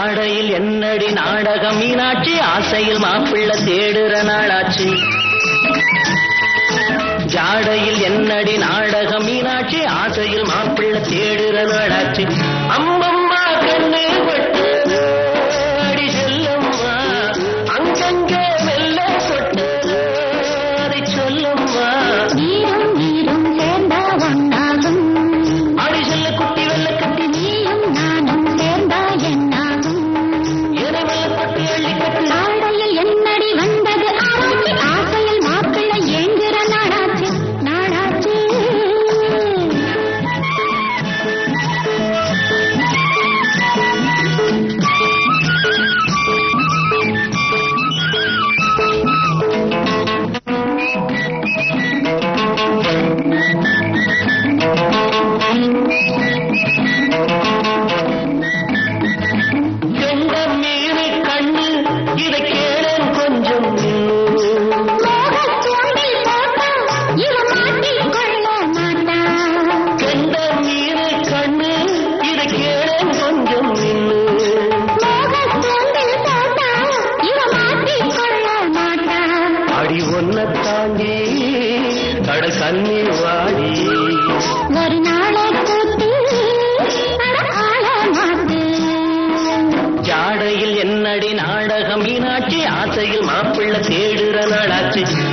ஆடையில் என்னடி நாடகம்? மீனாட்சி ஆசையில் மாப்பிள்ள தேடுற நாளாச்சு. ஜாடையில் என்னடி நாடகம்? மீனாட்சி ஆசையில் மாப்பிள்ள தேடுற நாளாச்சு. அம்மா பொன்ன தாங்கி கட கண்ணீர் வாடி. ஒரு நாளை ஜாடையில் என்னடி நாடகம்? மீனாட்சி ஆசையில் மாப்பிள்ள தேடுற நாளாச்சு.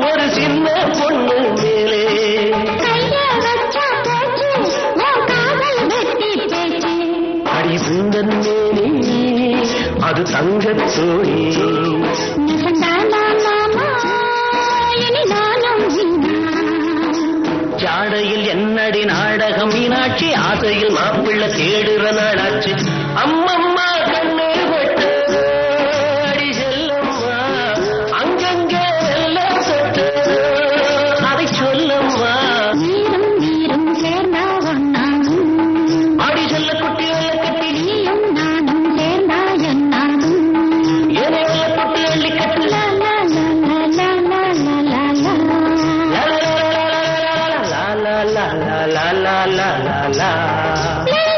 ஒரு சின்ன பொண்ணு மேலே. அடி அது தங்கத்தோழி ஜாடையில் என்னடி நாடகம்? மீனாட்சி ஆசையில் மாப்பிள்ள தேடுற நாடாச்சு. la la la la